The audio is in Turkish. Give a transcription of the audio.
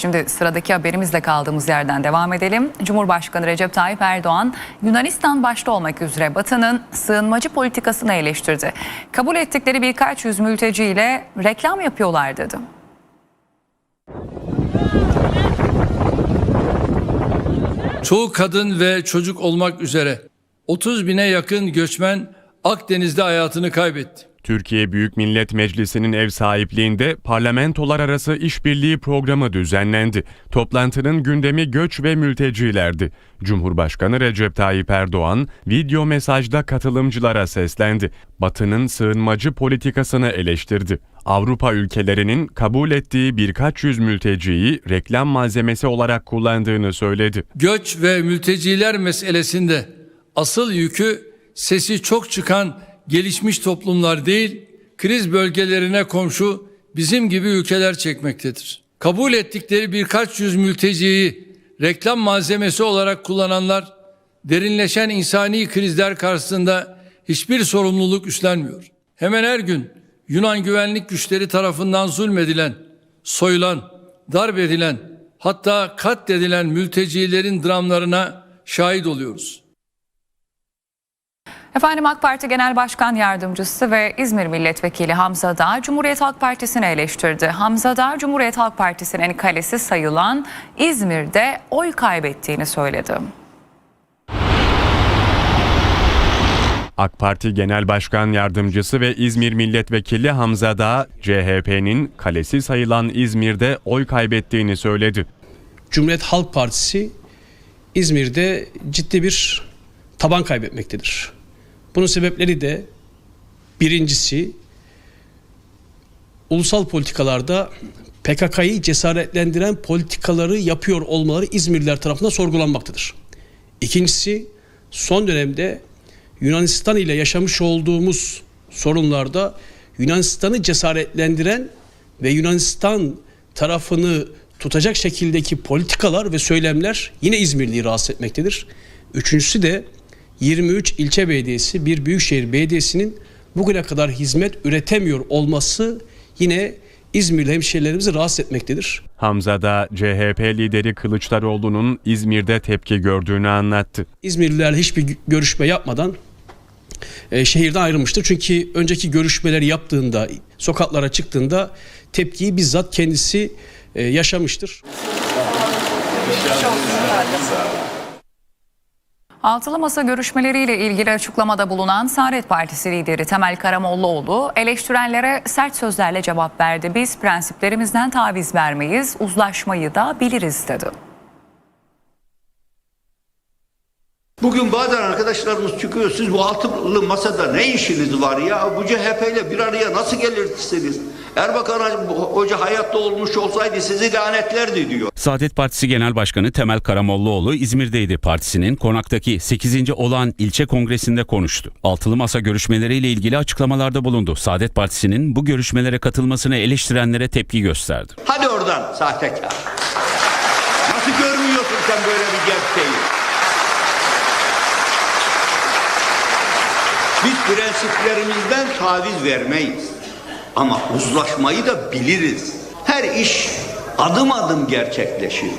Şimdi sıradaki haberimizle kaldığımız yerden devam edelim. Cumhurbaşkanı Recep Tayyip Erdoğan, Yunanistan başta olmak üzere Batı'nın sığınmacı politikasını eleştirdi. Kabul ettikleri birkaç yüz mülteciyle reklam yapıyorlar dedi. çoğu kadın ve çocuk olmak üzere 30 bine yakın göçmen Akdeniz'de hayatını kaybetti. Türkiye Büyük Millet Meclisi'nin ev sahipliğinde parlamentolar arası işbirliği programı düzenlendi. Toplantının gündemi göç ve mültecilerdi. Cumhurbaşkanı Recep Tayyip Erdoğan video mesajda katılımcılara seslendi. Batı'nın sığınmacı politikasını eleştirdi. Avrupa ülkelerinin kabul ettiği birkaç yüz mülteciyi reklam malzemesi olarak kullandığını söyledi. Göç ve mülteciler meselesinde asıl yükü sesi çok çıkan gelişmiş toplumlar değil, kriz bölgelerine komşu bizim gibi ülkeler çekmektedir. Kabul ettikleri birkaç yüz mülteciyi reklam malzemesi olarak kullananlar derinleşen insani krizler karşısında hiçbir sorumluluk üstlenmiyor. Hemen her gün Yunan güvenlik güçleri tarafından zulmedilen, soyulan, darp edilen, hatta katledilen mültecilerin dramlarına şahit oluyoruz. Efendim AK Parti Genel Başkan Yardımcısı ve İzmir Milletvekili Hamza Dağ Cumhuriyet Halk Partisi'ni eleştirdi. Hamza Dağ Cumhuriyet Halk Partisi'nin kalesi sayılan İzmir'de oy kaybettiğini söyledi. AK Parti Genel Başkan Yardımcısı ve İzmir Milletvekili Hamza Dağ, CHP'nin kalesi sayılan İzmir'de oy kaybettiğini söyledi. Cumhuriyet Halk Partisi İzmir'de ciddi bir taban kaybetmektedir. Bunun sebepleri de birincisi ulusal politikalarda PKK'yı cesaretlendiren politikaları yapıyor olmaları İzmirliler tarafından sorgulanmaktadır. İkincisi son dönemde Yunanistan ile yaşamış olduğumuz sorunlarda Yunanistan'ı cesaretlendiren ve Yunanistan tarafını tutacak şekildeki politikalar ve söylemler yine İzmirli'yi rahatsız etmektedir. Üçüncüsü de 23 ilçe belediyesi bir büyükşehir belediyesinin bugüne kadar hizmet üretemiyor olması yine İzmirli hemşehrilerimizi rahatsız etmektedir. Hamza Dağ, CHP lideri Kılıçdaroğlu'nun İzmir'de tepki gördüğünü anlattı. İzmirlilerle hiçbir görüşme yapmadan e, şehirden ayrılmıştır. Çünkü önceki görüşmeleri yaptığında, sokaklara çıktığında tepkiyi bizzat kendisi e, yaşamıştır. Altılı Masa görüşmeleriyle ilgili açıklamada bulunan Saadet Partisi lideri Temel Karamollaoğlu eleştirenlere sert sözlerle cevap verdi. Biz prensiplerimizden taviz vermeyiz, uzlaşmayı da biliriz dedi. Bugün bazen arkadaşlarımız çıkıyor. Siz bu altılı masada ne işiniz var ya? Bu CHP ile bir araya nasıl gelirsiniz? Erbakan Hoca hayatta olmuş olsaydı sizi lanetlerdi diyor. Saadet Partisi Genel Başkanı Temel Karamollaoğlu İzmir'deydi. Partisinin konaktaki 8. olan ilçe kongresinde konuştu. Altılı masa görüşmeleriyle ilgili açıklamalarda bulundu. Saadet Partisi'nin bu görüşmelere katılmasını eleştirenlere tepki gösterdi. Hadi oradan sahtekar. Nasıl görmüyorsun sen böyle bir gerçeği? Biz prensiplerimizden taviz vermeyiz. Ama uzlaşmayı da biliriz. Her iş adım adım gerçekleşir.